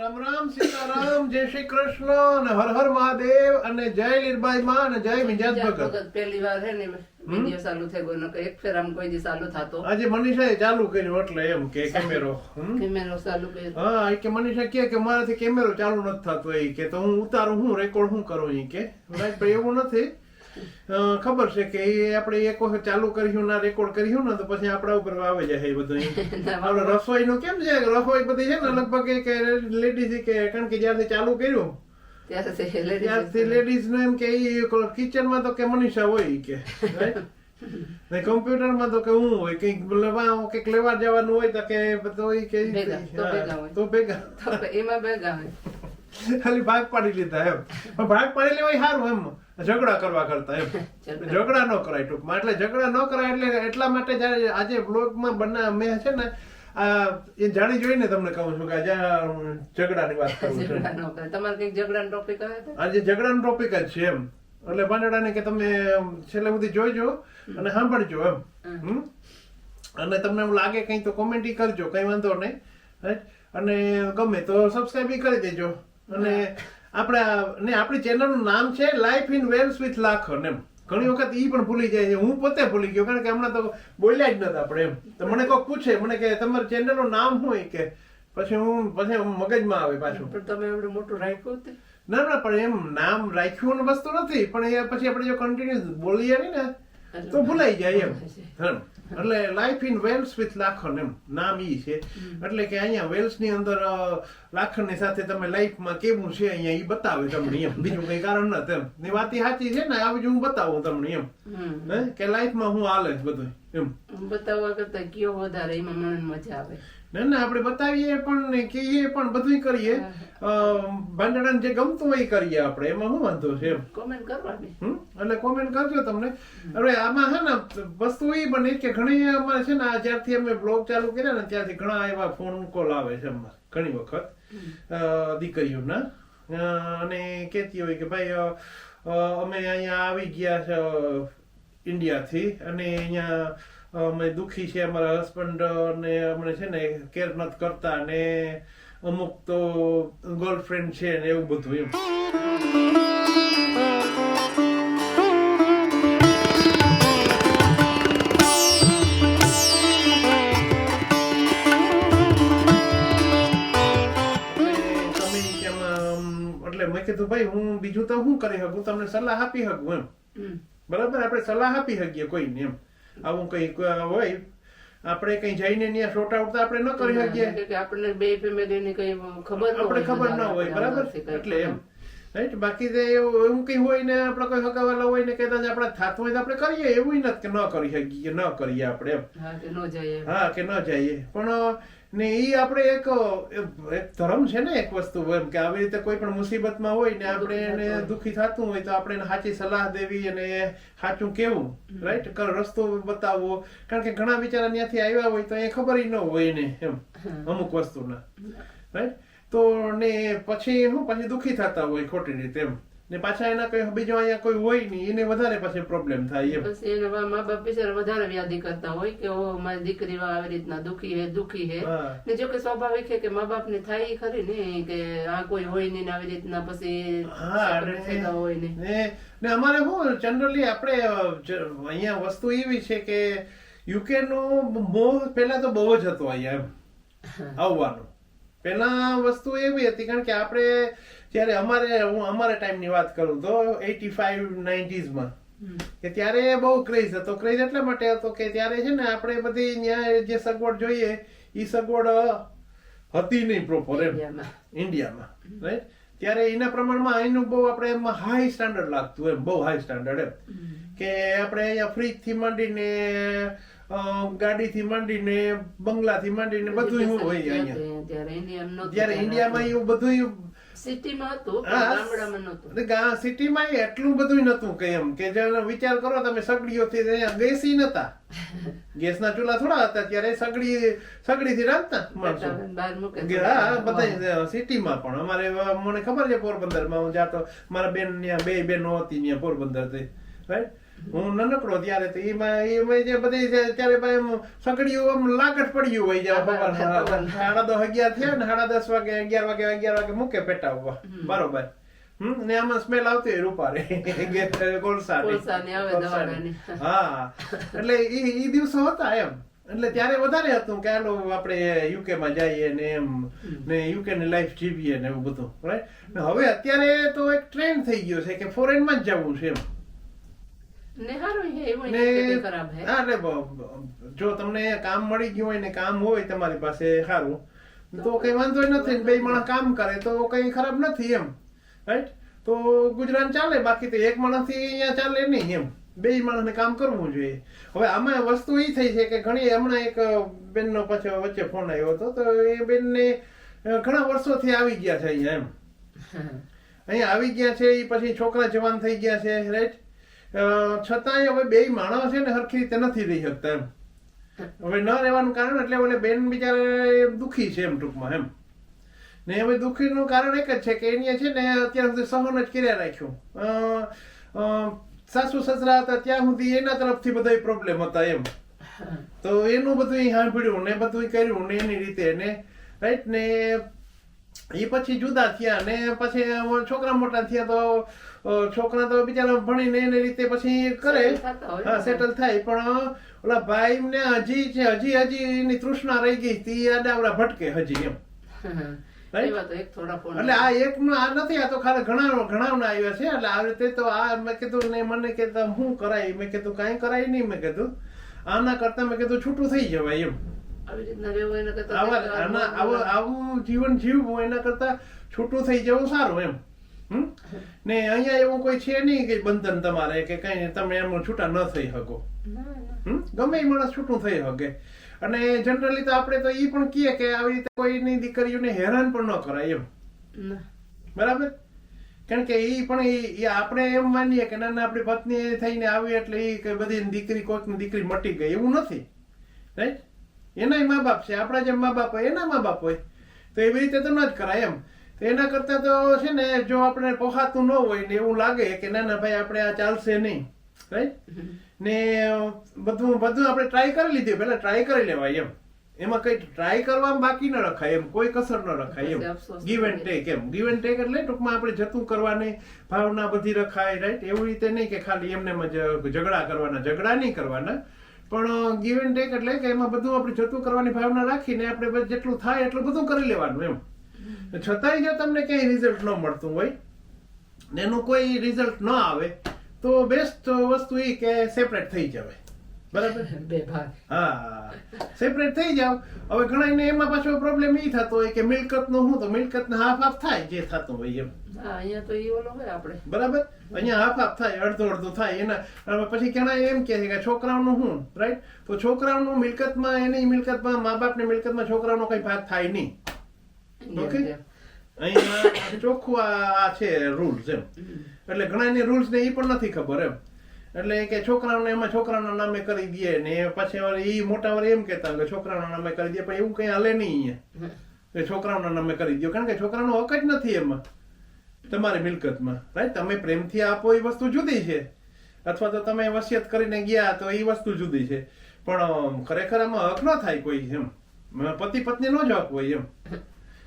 રામ રામ સીતારામ જય શ્રી કૃષ્ણ અને હર હર મહાદેવ અને જય લીરબાઈ માં અને જય વિંજાત ભગત. પહેલી વાર હે ને વિડિયો ચાલુ થઈ ગયો નકર એક ફેર આમ કોઈ દી ચાલુ થતો. આજે મનીષાએ ચાલુ કર્યું એટલે એમ કે કેમેરો? કેમેરો ચાલુ કર્યો. હા કે મનીષા કે કે મારાથી કેમેરો ચાલુ નથી થતો એ કે તો હું ઉતારું હું રેકોર્ડ હું કરું એ કે. right? એવું નથી. ખબર છે કે એ આપણે એક વખત ચાલુ કર્યું ના રેકોર્ડ કર્યું ને તો પછી આપણા ઉપર આવે જાય એ બધું આપણે રસોઈનું કેમ છે? રસોઈ બધી છે ને લગભગ કે લેડીઝ કે કારણ કે જ્યારથી ચાલુ કર્યું ત્યારથી લેડીઝનું. એમ કે કિચન કિચનમાં તો કે મનીષા હોય કે કમ્પ્યુટર ને કમ્પ્યુટરમાં તો કે હું હોય કંઈક લેવા કંઈક લેવા જવાનું હોય તો કે તો કે ભેગા, તો ભેગા હોય. તો ભેગા. તો એમાં ભેગા હોય. ખાલી ભાગ પાડી લીધા એમ. પણ ભાગ પાડી લેવાય સારું એમ. ઝઘડા કરવા કરતા એમ. ઝઘડા. ન કરાય ટૂંકમાં. એટલે ઝઘડા ન કરાય એટલે એટલા માટે જ્યારે આજે બ્લોગમાં બના મેં છે ને આ એ જાણી જોઈને તમને કહું છું કે આજે ઝઘડાની વાત કરું છું. ઝઘડા ન કરે તમારે કંઈક ઝઘડાનો ટોપિક આવ્યો આજે ઝઘડાનો ટોપિક જ છે એમ. એટલે પાંદડાને કે તમે છેલ્લે સુધી જોઈજો અને સાંભળજો એમ. હમ? અને તમને એવું લાગે કંઈ તો કોમેન્ટ કરજો કંઈ વાંધો નહીં? અને ગમે તો સબસ્ક્રાઈબ કરી દેજો. અને આપણા ને આપણી ચેનલનું નામ છે life in Wales with Lakhan એમ. ઘણી વખત ઈ પણ ભૂલી જાય છે. હું પોતે ભૂલી ગયો કારણ કે હમણાં તો બોલ્યા જ નતા આપણે એમ. તો મને કોઈ પૂછે મને કે તમારી ચેનલનું નામ હોય? કે પછી હું પછી મગજમાં આવે પાછું. પણ તમે એવડું મોટું રાખ્યું હતું? ના ના પણ એમ નામ રાખ્યું વસ્તુ નથી. પણ એ પછી આપણે જો કન્ટિન્યુઅસ બોલીએ ને તો ભૂલાઈ જાય એમ. એમ. એટલે life in Wales with Lakhan એમ નામ ઈ છે. એટલે કે અહીંયા વેલ્સની અંદર લાખનની સાથે તમે લાઈફમાં કેવું છે અહીંયા ઈ બતાવે તમને એમ. બીજું કઈ કારણ નથી એમ ની વાત સાચી છે ને આ બીજું હું બતાવું તમને એમ? કે લાઈફમાં હું હાલે જ બધું એમ. બતાવવા કરતા કયો વધારે એમાં મને મજા આવે. ના ના આપણે બતાવીએ પણ કહીએ પણ બધું કરીએ. ભાંડણાને જે ગમતું હોય એ કરીએ આપણે. એમાં શું વાંધો છે કોમેન્ટ કરવાની એટલે કોમેન્ટ કરજો તમને. હવે આમાં હે ને વસ્તુ એ બને કે ઘણી અમારે છે ને આ જ્યારથી અમે બ્લોગ ચાલુ કર્યા ને ત્યાંથી ઘણા એવા ફોન કોલ આવે છે અમારે ઘણી વખત. દીકરીઓના. અને કહેતી હોય કે ભાઈ અમે અહીંયા આવી ગયા છે ઇન્ડિયાથી અને અહીંયા અમે દુઃખી છે અમારા હસબન્ડ ને અમને છે ને કેર નથી કરતા ને અમુક તો ગર્લફ્રેન્ડ છે ને એવું બધું એમ. એટલે મેં કીધું ભાઈ હું બીજું તો હું કરી શકું? તમને સલાહ આપી શકું એમ. બરાબર? આપણે સલાહ આપી શકીએ કોઈને એમ. આવું કઈ હોય આપણે કઈ જઈને ત્યાં શોર્ટ આઉટ આપણે ન કરી શકીએ. કે આપણને બે ફેમિલી ની કઈ ખબર ન આપણે ખબર ન હોય બરાબર? એટલે એમ. રાઈટ? બાકી તો એવું કઈ હોય ને આપણે કોઈ હકાવાલા હોય ને કદાચ આપણે થાતું હોય તો આપણે કરીએ એવું નથી કે ન કરી શકીએ ન કરીએ આપણે એમ. હા કે ન જાય હા કે ન જઈએ. પણ ને એ આપણે એક એક ધર્મ છે ને એક વસ્તુ એમ કે આવી રીતે કોઈ પણ મુસીબતમાં હોય ને આપણે એને દુખી થતું હોય તો આપણે એને સાચી સલાહ દેવી અને સાચું કેવું રાઈટ રસ્તો બતાવવો. કારણ કે ઘણા બિચારા ત્યાંથી આવ્યા હોય તો એ ખબર ન હોય ને એમ અમુક વસ્તુના રાઈટ તો ને પછી શું? પછી દુખી થતા હોય ખોટી રીતે એમ. ને પાછા એના કોઈ બીજો અહીંયા કોઈ હોય નહીં એને વધારે પછી પ્રોબ્લેમ થાય એમ. પછી એના મા બાપ બિચારા વધારે વ્યાધિ કરતા હોય કે ઓ મારી દીકરી આવી રીતના દુખી હે દુખી હે. ને જો કે સ્વાભાવિક છે કે મા બાપ ને થાય ખરી ને કે આ કોઈ હોય નહીં ને આવી રીતના પછી હા હોય ને. ને અમારે હું જનરલી આપણે અહીંયા વસ્તુ એવી છે કે યુકે નો મોહ પહેલા તો બહુ જ હતો અહીંયા એમ આવવાનો. પહેલા વસ્તુ એવી હતી કારણ કે આપણે જ્યારે અમારે હું અમારા ટાઈમની વાત કરું તો એટી ફાઈવ નાઇન્ટીઝમાં. કે ત્યારે બહુ ક્રેઝ હતો. ક્રેઝ એટલા માટે હતો કે ત્યારે છે ને આપણે બધી ત્યાં જે સગવડ જોઈએ એ સગવડ હતી નહીં પ્રોપર એમ. ઇન્ડિયામાં. રાઈટ ત્યારે એના પ્રમાણમાં અહીંનું બહુ આપણે એમ હાઈ સ્ટાન્ડર્ડ લાગતું એમ બહુ હાઈ સ્ટાન્ડર્ડ એમ. કે આપણે અહીંયા ફ્રીજથી માંડીને ગાડીથી માંડીને બંગલાથી માંડીને બધું એવું હોય અહીંયા. ત્યારે ઇન્ડિયામાં એવું બધું સિટીમાં હતું ગામડામાં નહોતું. સિટીમાં એટલું બધું નતું કે એમ કે જે વિચાર કરો તમે સગડીઓથી અહીંયા ગેસી નતા. ગેસના ચૂલા થોડા હતા ત્યારે સગડી સગડીથી રાંધતા માણસો. હા બધા સિટીમાં પણ. અમારે મને ખબર છે પોરબંદરમાં હું જાતો મારા બેન ત્યાં બે બેનો હતી ત્યાં પોરબંદરથી રાઈટ હું નાનકડો ત્યારે તો એમાં એમાં જે બધી ત્યારે એમ આમ લાગટ પડ્યું હોય જાય સાડા દસ અગિયાર થયા ને સાડા દસ વાગે અગિયાર વાગે અગિયાર વાગે મૂકે પેટા ઉપર બરોબર. હમ ને આમાં સ્મેલ આવતી હોય રૂપારે. કોલસાની. હા. એટલે ઈ એ દિવસો હતા એમ. એટલે ત્યારે વધારે હતું કે હાલો આપણે યુકે માં જઈએ ને એમ ને યુકે ની લાઈફ જીવીએ ને એવું બધું? હવે અત્યારે તો એક ટ્રેન્ડ થઈ ગયો છે કે ફોરેનમાં જ જવું છે એમ. જો તમને કામ મળી ગયું હોય ને કામ હોય તમારી પાસે સારું. તો કઈ વાંધો નથી બે માણસ કામ કરે તો કઈ ખરાબ નથી એમ. રાઈટ તો ગુજરાત ચાલે બાકી તો એક માણસથી અહીંયા ચાલે નહીં એમ. બે માણસને કામ કરવું જોઈએ. હવે આમાં વસ્તુ એ થઈ છે કે ઘણી હમણાં એક બેનનો પાછો વચ્ચે ફોન આવ્યો હતો તો એ બેનને ઘણા વર્ષોથી આવી ગયા છે અહીંયા એમ. અહીંયા આવી ગયા છે એ પછી છોકરા જવાન થઈ ગયા છે રાઈટ છતાંય હવે બે માણસ છે ને સરખી રીતે નથી રહી શકતા એમ. હવે ન રહેવાનું કારણ એટલે હવે બેન બિચારે દુખી છે એમ ટૂંકમાં એમ. ને હવે દુખીનું કારણ એક જ છે કે એને છે ને અત્યાર સુધી સહન જ કર્યા રાખ્યું. સાસુ સસરા હતા ત્યાં સુધી એના તરફથી બધા પ્રોબ્લેમ હતા એમ. તો એનું બધું સાંભળ્યું ને બધું કર્યું ને એની રીતે ને રાઈટ ને એ પછી જુદા થયા ને પછી છોકરા મોટા થયા તો છોકરા તો બિચારા ભણીને એની રીતે પછી કરે. હા સેટલ થાય. પણ ઓલા ભાઈ ને હજી છે હજી હજી એની તૃષ્ણા રહી ગઈ તી આડાવડા ભટકે હજી એમ. એટલે આ એક આ નથી આ તો ખાલી ઘણા ઘણા આવ્યા છે. એટલે આ રીતે તો આ મેં કીધું ને મને કે તમ શું કરાય? મેં કીધું કાંઈ કરાય નહીં. મેં કીધું આના કરતા મેં કીધું છૂટું થઈ જવાય એમ. આવી રીતના રહેવું એના કરતા આવા આવું જીવન જીવવું એના કરતા છૂટું થઈ જવું સારું એમ? ને અહીંયા એવું કોઈ છે નહીં કે બંધન તમારે કે કઈ તમે એમ છૂટા ન થઈ શકો? ગમે એ માણસ છૂટું થઈ શકે. અને જનરલી તો આપણે તો એ પણ કહીએ કે આવી રીતે કોઈની દીકરીઓને હેરાન પણ ન કરાય એમ. બરાબર? કારણ કે એ પણ ઈ આપણે એમ માનીએ કે ના ના આપણી પત્ની થઈને આવી એટલે એ કે બધી દીકરી કોઈકની દીકરી મટી ગઈ એવું નથી. રાઈટ એનાય મા બાપ છે આપણા જેમ મા બાપ હોય એના મા બાપ હોય. તો એવી રીતે તો ન જ કરાય એમ. તો એના કરતા તો છે ને જો આપણે પોહાતું ન હોય ને એવું લાગે કે ના ના ભાઈ આપણે આ ચાલશે નહીં. રાઈટ ને બધું બધું આપણે ટ્રાય કરી લીધી પહેલા ટ્રાય કરી લેવાય એમ. એમાં કઈ ટ્રાય કરવામાં બાકી ન રખાય એમ કોઈ કસર ન રખાય એમ. ગીવ એન્ડ ટેક એમ. ગીવ એન્ડ ટેક એટલે ટૂંકમાં આપણે જતું કરવાની ભાવના બધી રખાય રાઈટ એવી રીતે નહીં કે ખાલી એમને એમ જ ઝઘડા કરવાના ઝઘડા નહીં કરવાના. પણ ગીવ એન્ડ ટેક એટલે કે એમાં બધું આપણે જતું કરવાની ભાવના રાખીને આપણે જેટલું થાય એટલું બધું કરી લેવાનું એમ. છતાંય જો તમને ક્યાંય રિઝલ્ટ ન મળતું હોય ને એનું કોઈ રિઝલ્ટ ન આવે, તો બેસ્ટ વસ્તુ એ કે સેપરેટ થઈ જવાય. બરાબર? બે ભાગ. હા. સેપરેટ થઈ જાવ હવે ઘણા એમાં પાછો પ્રોબ્લેમ એ થતો હોય કે મિલકત નો હું તો મિલકત હાફ હાફ થાય જે થતું હોય એમ. હા અહીંયા તો ઈ ઓલો હોય આપણે બરાબર? અહીંયા હાફ હાફ થાય અડધો અડધો થાય. એના પછી ઘણા એમ કહે છે કે છોકરાઓનું શું રાઈટ તો છોકરાઓનું મિલકતમાં એની મિલકતમાં મા બાપની મિલકતમાં છોકરાઓનો કઈ ભાગ થાય નહીં. ઓકે અહીંયા ચોખ્ખું આ છે રૂલ્સ એમ. એટલે ઘણા રૂલ્સ ને એ પણ નથી ખબર એમ. એટલે કે છોકરાઓને એમાં છોકરાના નામે કરી દે ને પછી વાળી એ મોટા વળી એમ કહેતા કે છોકરાના નામે કરી દે પણ એવું કઈ હાલે નહીં અહીંયા. કે છોકરાઓના નામે કરી દો કારણ કે છોકરાનો હક જ નથી એમાં તમારી મિલકતમાં રાઈટ તમે પ્રેમથી આપો એ વસ્તુ જુદી છે. અથવા તો તમે વસિયત કરીને ગયા તો એ વસ્તુ જુદી છે. પણ ખરેખર આમાં હક ન થાય કોઈ એમ. પતિ પત્ની નો જ હક હોય એમ.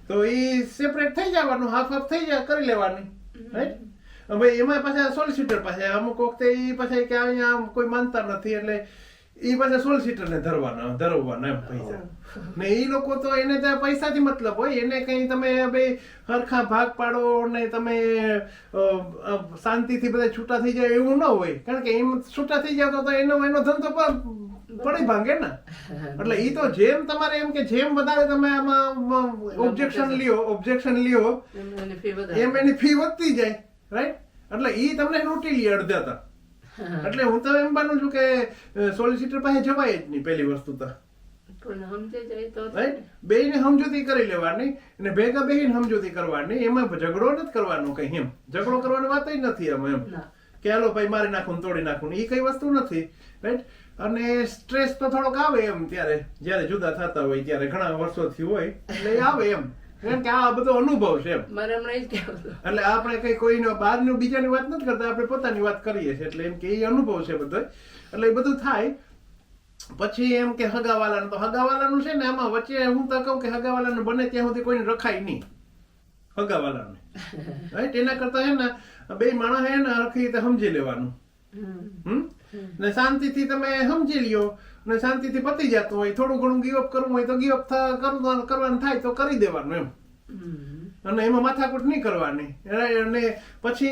તો એ સેપરેટ થઈ જવાનું હાફ હાફ થઈ જાય કરી લેવાની રાઈટ હવે એમાં પાછા સોલિસિટર પાસે અમુક વખતે એ પાછા કે અહીંયા કોઈ માનતા નથી એટલે એ પાછા સોલિસિટર ને ધરવાના ધરવવાના એમ પૈસા ને એ લોકો તો એને ત્યાં પૈસાથી મતલબ હોય એને કઈ તમે બે હરખા ભાગ પાડો ને તમે શાંતિથી બધા છૂટા થઈ જાય એવું ન હોય કારણ કે એમ છૂટા થઈ જાવ તો એનો એનો ધંધો પણ પડી ભાંગે ને એટલે એ તો જેમ તમારે એમ કે જેમ વધારે તમે આમાં ઓબ્જેક્શન લ્યો ઓબ્જેક્શન લ્યો. એમ એની ફી વધતી જાય રાઈટ એટલે ઈ તમને લૂંટી લે અડધા એટલે હું તો એમ માનું છું કે સોલિસિટર પાસે જવાય જ નહીં પહેલી વસ્તુ તો. બેયને સમજૂતી કરી લેવાની અને ભેગા બેહીને સમજૂતી કરવાની. એમાં ઝઘડો નથી કરવાનો કઈ એમ. ઝઘડો કરવાની વાત નથી એમ એમ. કે હાલો ભાઈ મારી નાખું તોડી નાખું એ કઈ વસ્તુ નથી. રાઈટ અને સ્ટ્રેસ તો થોડોક આવે એમ ત્યારે. જ્યારે જુદા થતા હોય ત્યારે ઘણા વર્ષોથી હોય એટલે આવે એમ. કારણ કે આ બધો અનુભવ છે મારે હમણાં જ એટલે આપણે કઈ કોઈનો બહારનું બીજાની વાત નથી કરતા આપણે પોતાની વાત કરીએ છીએ. એટલે એમ કે એ અનુભવ છે બધો. એટલે એ બધું થાય. પછી એમ કે હગાવાલાનું તો હગાવાલાનું છે ને આમાં વચ્ચે હું તો કહું કે હગાવાલાનું બને ત્યાં સુધી કોઈને રખાય નહીં. હગાવાલાને. રાઈટ એના કરતા હે ને બે માણસ હે ને હરખી રીતે સમજી લેવાનું. હમ? ને શાંતિથી તમે સમજી લ્યો. ને શાંતિથી પતી જતું હોય થોડું ઘણું ગીવઅપ કરવું હોય તો ગીવઅપ કરવાનું થાય તો કરી દેવાનું એમ. અને એમાં માથાકૂટ નહીં કરવાની. અને- અને પછી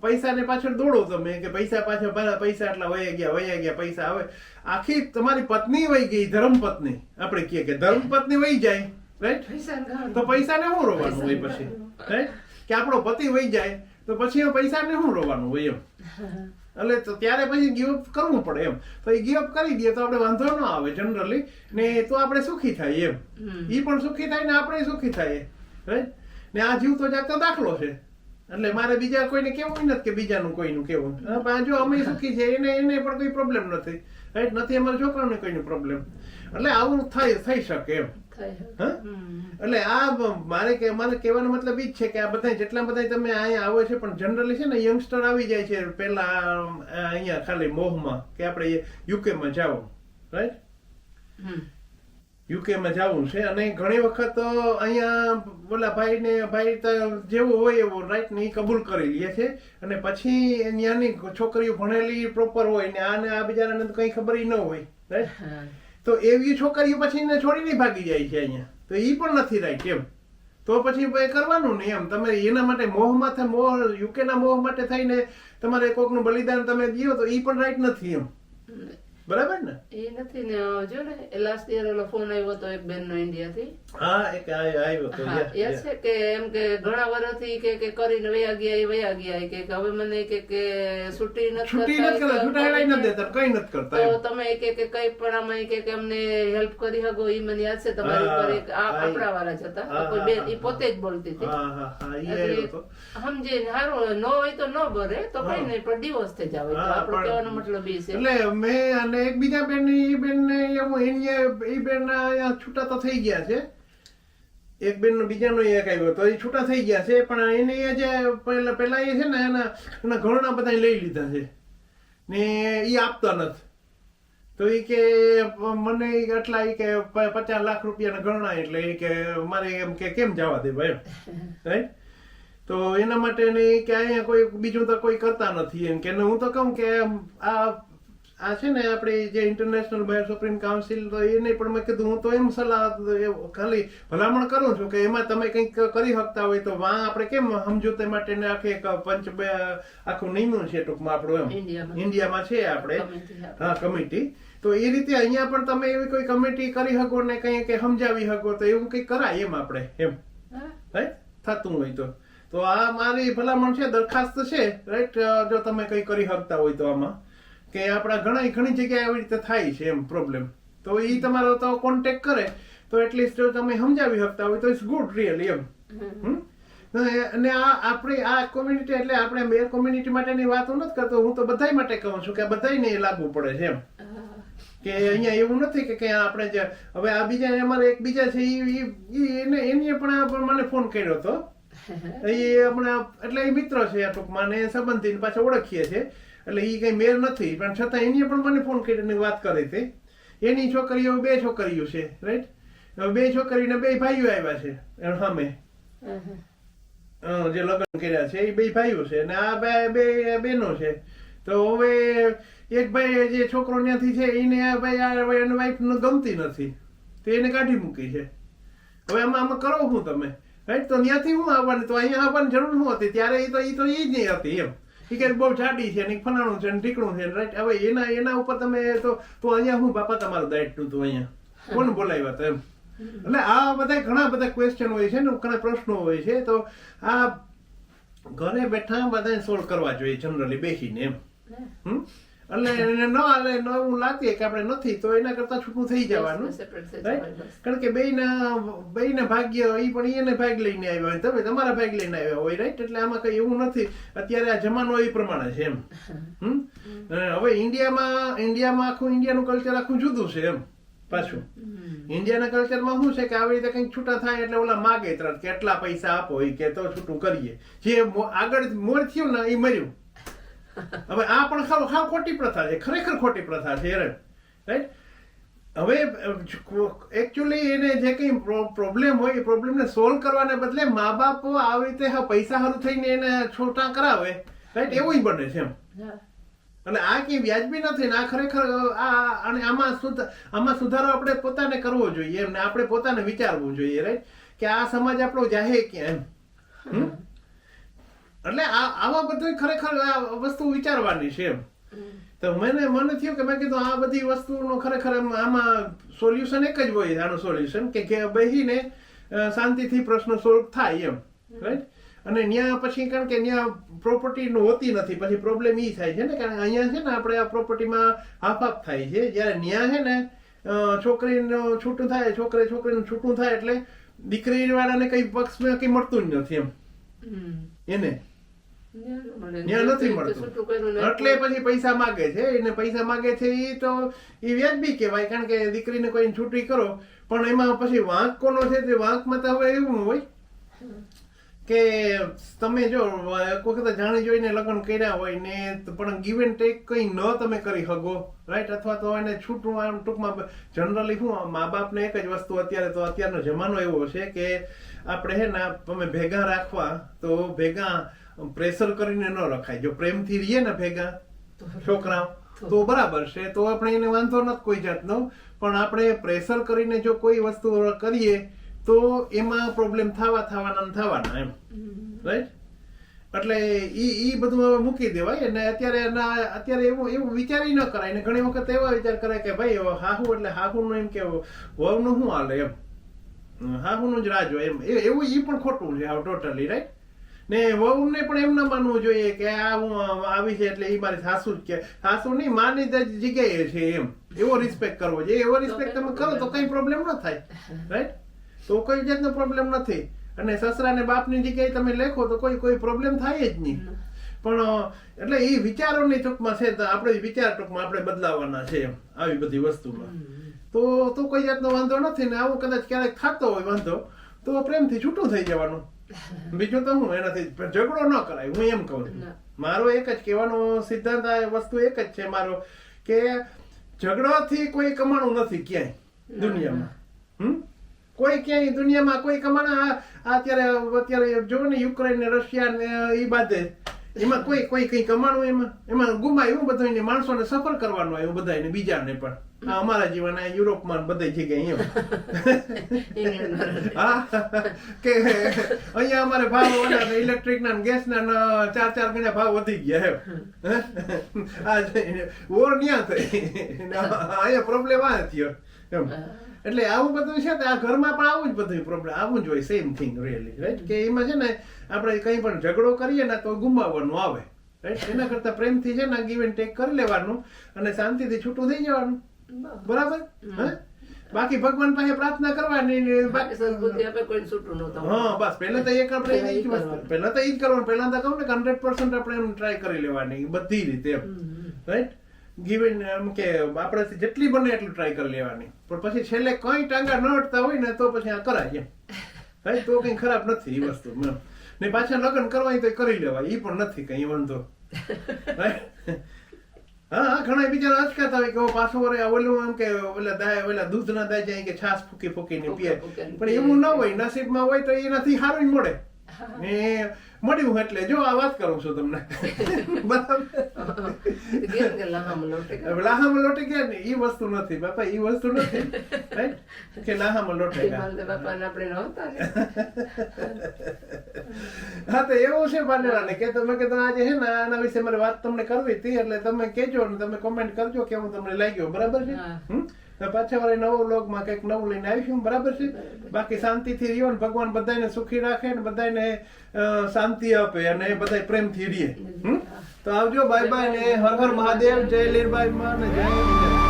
પૈસાને પાછળ દોડો તમે કે પૈસા પાછળ ભલા પૈસા એટલા વયા ગયા વયા ગયા પૈસા આવે. આખી તમારી પત્ની વહી ગઈ ધર્મપત્ની. આપણે કહીએ કે ધર્મપત્ની વહી જાય રાઈટ પૈસા ને તો પૈસાને શું રોવાનું હોય પછી? રાઈટ કે આપણો પતિ વહી જાય તો પછી એ પૈસાને શું રોવાનું હોય એમ? એટલે તો ત્યારે પછી ગીવઅપ કરવું પડે એમ. તો એ ગીવઅપ કરી દઈએ તો આપણે વાંધો ન આવે જનરલી ને તો આપણે સુખી થાય એમ. એ પણ સુખી થાય ને આપણે સુખી થાય. રાઈટ ને આ જીવ તો જાગતો દાખલો છે. એટલે મારે બીજા કોઈને કેવું નથી કે બીજાનું કોઈનું કેવું. પણ જો અમે સુખી છે એને એને પણ કોઈ પ્રોબ્લેમ નથી. રાઈટ નથી અમારા છોકરાને કોઈનો પ્રોબ્લેમ એટલે આવું થઈ થઈ શકે. એમ. એટલે આ મારે કે મારે કહેવાનો મતલબ ઈ જ છે કે આ બધા જેટલા બધા તમે અહીંયા આવો છે પણ જનરલી છે ને યંગસ્ટર આવી જાય છે પેલા અહીંયા ખાલી મોહમાં કે આપણે યુકેમાં જાવ રાઈટ યુકે યુકેમાં જવું છે અને ઘણી વખત અહીંયા બોલા ભાઈને ભાઈ જેવું હોય એવું રાઈટ ને એ કબૂલ કરી લે છે અને પછી ત્યાંની છોકરીઓ ભણેલી પ્રોપર હોય ને આને આ બિચારાને તો કંઈ ખબર ન હોય રાઈટ. તો એવી છોકરીઓ પછી એને છોડીને ભાગી જાય છે અહીંયા. તો એ પણ નથી રાઈટ એમ. તો પછી ભાઈ કરવાનું ને એમ. તમે એના માટે મોહમાં થાય મોહ યુકેના મોહ માટે થઈને તમારે કોકનું બલિદાન તમે દો તો એ પણ રાઈટ નથી એમ. બરાબર ને? એ નથી ને જો ને લાસ્ટ યર ઓલો ફોન આવ્યો તો એક બેન નો ઇન્ડિયા થી. હા એક આવ્યો તો. છે કે એમ કે ઘણા વર્ષથી કે કે કરીને વયા ગયા એ વયા ગયા કે કે હવે મને કે કે છૂટી નથી છૂટી નથી કરતા છૂટાયેલા નથી દેતા કઈ નથી કરતા તો તમે કે કે કઈ પણ આમાં કે કે અમને હેલ્પ કરી હગો એ મને યાદ છે તમારી ઉપર એક આ આપણા વાળા જ હતા કોઈ બેન એ પોતે જ બોલતી હતી. હા હા હા ઈ તો. સમજે હારો ન હોય તો ન ભરે તો કઈ. નહીં પણ ડિવોર્સ થઈ જાવ હા, આપણો કહેવાનો મતલબ એ છે. એટલે મેં અને એક બીજા બેન એ બેનને એવું એની એ બેન અહીંયા છૂટા તો થઈ ગયા છે. એક બેન નો બીજાનો એક આવ્યો તો એ છૂટા થઈ ગયા છે પણ એને એ જે પહેલાં પહેલાં એ છે ને એના એના ઘરના બધા લઈ લીધા છે. ને એ આપતા નથી. તો એ કે મને આટલા ઈ કે પચાસ લાખ રૂપિયાના ગણના એટલે એ કે મારે એમ કે કેમ જવા દે ભાઈ? રાઈટ તો એના માટે ને કે અહીંયા કોઈ બીજું તો કોઈ કરતા નથી એમ કે ને હું તો કહું કે આ આ છે ને આપણે જે ઇન્ટરનેશનલ બાયર સુપ્રીમ કાઉન્સિલ તો એને પણ મેં કીધું હું તો એમ સલાહ ખાલી ભલામણ કરું છું કે એમાં તમે કંઈક કરી શકતા હોય તો વાં આપણે કેમ સમજૂતી માટે આખી એક પંચ આખું નિયમનું છે ટૂંકમાં આપણું એમ. ઇન્ડિયામાં. ઇન્ડિયામાં છે આપણે. હા. કમિટી તો એ રીતે અહીંયા પણ તમે એવી કોઈ કમિટી કરી શકો ને કંઈ કે સમજાવી શકો તો એવું કંઈક કરાય એમ આપણે એમ. રાઈટ થતું હોય તો. તો આ મારી ભલામણ છે દરખાસ્ત છે રાઈટ જો તમે કંઈ કરી શકતા હોય તો આમાં. કે આપણા ઘણા ઘણી જગ્યાએ આવી રીતે થાય છે એમ પ્રોબ્લેમ તો એ તમારો તો કોન્ટેક્ટ કરે તો એટલીસ્ટ તમે સમજાવી શકતા હોય તો ઇટ્સ ગુડ રિયલી એમ? અને આ આપણે આ કોમ્યુનિટી એટલે આપણે બે કોમ્યુનિટી માટેની વાતો નથી કરતો હું તો બધાય માટે કહું છું કે બધાને એ લાગુ પડે છે એમ. કે અહીંયા એવું નથી કે ક્યાં આપણે જે હવે આ બીજા અમારે એક બીજા છે એને એની પણ મને ફોન કર્યો હતો એ આપણે એટલે એ મિત્ર છે આ ટૂંકમાં ને સંબંધી પાછા ઓળખીએ છે. એટલે એ કંઈ મેર નથી પણ છતાં એની પણ મને ફોન કરીને વાત કરી હતી એની છોકરીઓ બે છોકરીઓ છે રાઈટ હવે બે છોકરીને બે ભાઈઓ આવ્યા છે સામે. હા. જે લગ્ન કર્યા છે એ બે ભાઈઓ છે અને આ બે બે બેનો છે. તો હવે એક ભાઈ જે છોકરો ત્યાંથી છે એને આ ભાઈ આ એની વાઈફ ગમતી નથી. તો એને કાઢી મૂકી છે. હવે આમાં આમાં કરો શું તમે? રાઈટ તો ત્યાંથી હું આવવાની તો અહીંયા આવવાની જરૂર શું હતી? ત્યારે એ તો એ તો એ જ નહીં હતી એમ. એ કે બહુ જાડી છે ને ફલાણું છે ને ઢીકણું છે રાઈટ હવે એના એના ઉપર તમે તો તો અહીંયા હું બાપા તમારું દાયિત્વ હતું અહીંયા. કોણ બોલાવ્યા તો એમ? એટલે આ બધા ઘણા બધા ક્વેશ્ચન હોય છે ને ઘણા પ્રશ્નો હોય છે તો આ ઘરે બેઠા બધા સોલ્વ કરવા જોઈએ જનરલી બેસીને એમ. હમ? એટલે એને ન હાલે ન એવું લાગે કે આપણે નથી તો એના કરતા છૂટું થઈ જવાનું. કારણ કે બેયના બેયના ભાગ્ય એ પણ એને ભાગ લઈને આવ્યા હોય. તમે તમારા ભાગ લઈને આવ્યા હોય રાઈટ એટલે આમાં કઈ એવું નથી. અત્યારે આ જમાનો એ પ્રમાણે છે એમ. હમ? હવે ઇન્ડિયામાં ઇન્ડિયામાં આખું ઇન્ડિયાનું કલ્ચર આખું જુદું છે એમ પાછું. ઇન્ડિયાના કલ્ચરમાં શું છે કે આવી રીતે કંઈક છૂટા થાય એટલે ઓલા માગે તરત કેટલા પૈસા આપો એ કે તો છૂટું કરીએ. જે આગળ મોર થયું ને એ મર્યું. હવે આ પણ ખાવ ખાવ ખોટી પ્રથા છે ખરેખર ખોટી પ્રથા છે રાઈટ હવે એકચ્યુઅલી એને જે કંઈ પ્રોબ્લેમ હોય એ પ્રોબ્લેમને સોલ્વ કરવાને બદલે મા બાપ આવી રીતે હા પૈસા હારું થઈને એને છોટા કરાવે. રાઈટ એવું જ બને છે એમ. અને આ કઈ વ્યાજબી નથી ને આ ખરેખર આ અને આમાં આમાં સુધારો આપણે પોતાને કરવો જોઈએ એમ ને આપણે પોતાને વિચારવું જોઈએ રાઈટ કે આ સમાજ આપણો જાહે ક્યાં એમ? એટલે આ આવા બધું ખરેખર આ વસ્તુ વિચારવાની છે એમ. તો મને મને થયું કે મેં કીધું આ બધી વસ્તુનો ખરેખર આમાં સોલ્યુશન એક જ હોય આનું સોલ્યુશન કે બેસીને શાંતિથી પ્રશ્ન સોલ્વ થાય એમ રાઈટ અને ત્યાં પછી કારણ કે ત્યાં પ્રોપર્ટી હોતી નથી પછી પ્રોબ્લેમ એ થાય છે ને કારણ કે અહીંયા છે ને આપણે આ પ્રોપર્ટીમાં હાફ હાફ થાય છે જ્યારે ત્યાં છે ને છોકરીનું છૂટું થાય છોકરે છોકરીનું છૂટું થાય એટલે દીકરી વાળાને કઈ પક્ષમાં કઈ મળતું જ નથી એમ. એને? ન્યા ન મળે. ન્યા નથી મળતું છૂટું કર્યું ને એટલે પછી પૈસા માગે છે એને પૈસા માગે છે એ તો એ વ્યાજબી કહેવાય કારણ કે દીકરીને કોઈ છૂટી કરો પણ એમાં પછી વાંક કોનો છે તે વાંકમાં તો હવે એવું હોય કે તમે જો એક વખત જાણી જોઈને લગ્ન કર્યા હોય ને પણ ગીવ એન્ડ ટેક કઈ ન તમે કરી શકો રાઈટ અથવા તો એને છૂટું આમ ટૂંકમાં જનરલી શું મા બાપને એક જ વસ્તુ અત્યારે તો અત્યારનો જમાનો એવો છે કે આપણે હે ને તમે ભેગા રાખવા તો ભેગા પ્રેશર કરીને ન રખાય. જો પ્રેમથી રહીએ ને ભેગા છોકરાઓ તો બરાબર છે. તો આપણે એને વાંધો નથી કોઈ જાતનો. પણ આપણે પ્રેશર કરીને જો કોઈ વસ્તુ કરીએ તો એમાં પ્રોબ્લેમ થવા થવાના થવાના એમ. રાઈટ એટલે ઈ ઈ બધું હવે મૂકી દેવાય. અને અત્યારે અત્યારે એવું એવું વિચારી ન કરાય. ને ઘણી વખત એવા વિચાર કરાય કે ભાઈ હાહુ એટલે હાહુનું એમ કે વહુનું શું હાલે એમ. હાહુનું જ રાજ હોય એમ. એ- એવું ઈ પણ ખોટું છે. ટોટલી રાઈટ ને વહુને પણ એમ ના માનવું જોઈએ કે આ હું આવી છે એટલે એ મારી સાસુ જ કે સાસુ નહીં માની જગ્યાએ છે એમ. એવો રિસ્પેક્ટ કરવો જોઈએ. એવો રિસ્પેક્ટ તમે કરો તો કઈ પ્રોબ્લેમ ન થાય. રાઈટ તો કોઈ જાતનો પ્રોબ્લેમ નથી. અને સસરા ને બાપની જગ્યાએ તમે લેખો તો કોઈ કોઈ પ્રોબ્લેમ થાય જ નહીં. પણ એટલે એ વિચારોની ટૂંકમાં છે તો આપણે વિચાર ટૂંકમાં આપણે બદલાવાના છે એમ આવી બધી વસ્તુમાં. તો તો કોઈ જાતનો વાંધો નથી ને આવું કદાચ ક્યારેક થતો હોય વાંધો તો પ્રેમથી છૂટું થઈ જવાનું. બીજું તો હું એનાથી ઝઘડો ન કરાય હું એમ કહું છું. મારો એક જ કહેવાનો સિદ્ધાંત આ વસ્તુ એક જ છે મારો કે ઝઘડાથી કોઈ કમાણું નથી ક્યાંય દુનિયામાં. હમ? કોઈ ક્યાંય દુનિયામાં કોઈ કમાણા અત્યારે અત્યારે જો ને યુક્રેન ને રશિયા ને એ બાધે એમાં કોઈ કોઈ કઈ કમાણું એમાં? એમાં ગુમાયું બધું માણસોને સફર કરવાનું આવ્યું બધાને બીજાને પણ. આ અમારા જીવન આ યુરોપમાં બધી જગ્યાએ એમ હા કે અહીંયા અમારે ભાવ ઓલા ઇલેક્ટ્રિક ના ગેસ ના ચાર ચાર ગણા ભાવ વધી ગયા એમ. આ વોર ન્યા થઈ? અહીંયા પ્રોબ્લેમ આ થયો એમ. એટલે આવું બધું છે આ ઘરમાં પણ આવું જ બધું પ્રોબ્લેમ આવું જ હોય સેમ થિંગ રિયલી રાઈટ કે એમાં છે ને આપણે કંઈ પણ ઝઘડો કરીએ ને તો ગુમાવવાનું આવે રાઈટ એના કરતા પ્રેમથી છે ને ગીવ એન્ડ ટેક કરી લેવાનું અને શાંતિથી છૂટું થઈ જવાનું. બરાબર? હે? બાકી ભગવાન પાસે પ્રાર્થના કરવાની બાકી બાકી સંસ્કૃતિ આપણે કોઈને છૂટું ન હા બસ. પહેલા તો એક આપણે એ જ વસ્તુ. પહેલા તો એ જ કરવાનું. પહેલા તો કહું ને કે હંડ્રેડ પર્સન્ટ આપણે એમ ટ્રાય કરી લેવાની બધી રીતે રાઈટ ગીવન એમ કે આપણાથી જેટલી બને એટલું ટ્રાય કરી લેવાની. પણ પછી છેલ્લે કંઈ ટાંગા ન અટતા હોય ને તો પછી આ કરાય એમ. તો કઈ ખરાબ નથી એ વસ્તુ ને પાછા લગ્ન કરવા હોય તો કરી લેવાય એ પણ નથી કઈ વાંધો. હા ઘણા બિચારા અચકાતા હોય કે પાછો વરે ઓલું એમ કે ઓલા દાય ઓલા દૂધ ના દાય જાય કે છાસ ફૂકી ફૂકીને પીએ. પણ એવું ન હોય નસીબમાં હોય તો એનાથી સારું મળે. ને મળ્યું એટલે જો આ વાત કરું છું તમને. બરાબર? લાહામાં લોટે ગયા. ને એ વસ્તુ નથી બાપા એ વસ્તુ નથી. કે લાહામાં લોટે. હા તો એવું છે પાનેરાને કે તમે કે આજે હે ને આના વિશે મારે વાત તમને કરવી હતી એટલે તમે કેજો ને તમે કોમેન્ટ કરજો કે હું તમને લાગ્યો. બરાબર છે? હમ? તો પાછા વાળી નવો વ્લોગમાં કંઈક નવું લઈને આવીશું. બરાબર છે? બાકી શાંતિથી રહ્યો ને ભગવાન બધાને સુખી રાખે ને બધાને શાંતિ આપે અને બધાય પ્રેમથી રહીએ? તો આવજો. બાય બાય ને હર હર મહાદેવ. જય લીરબાઈ માં જય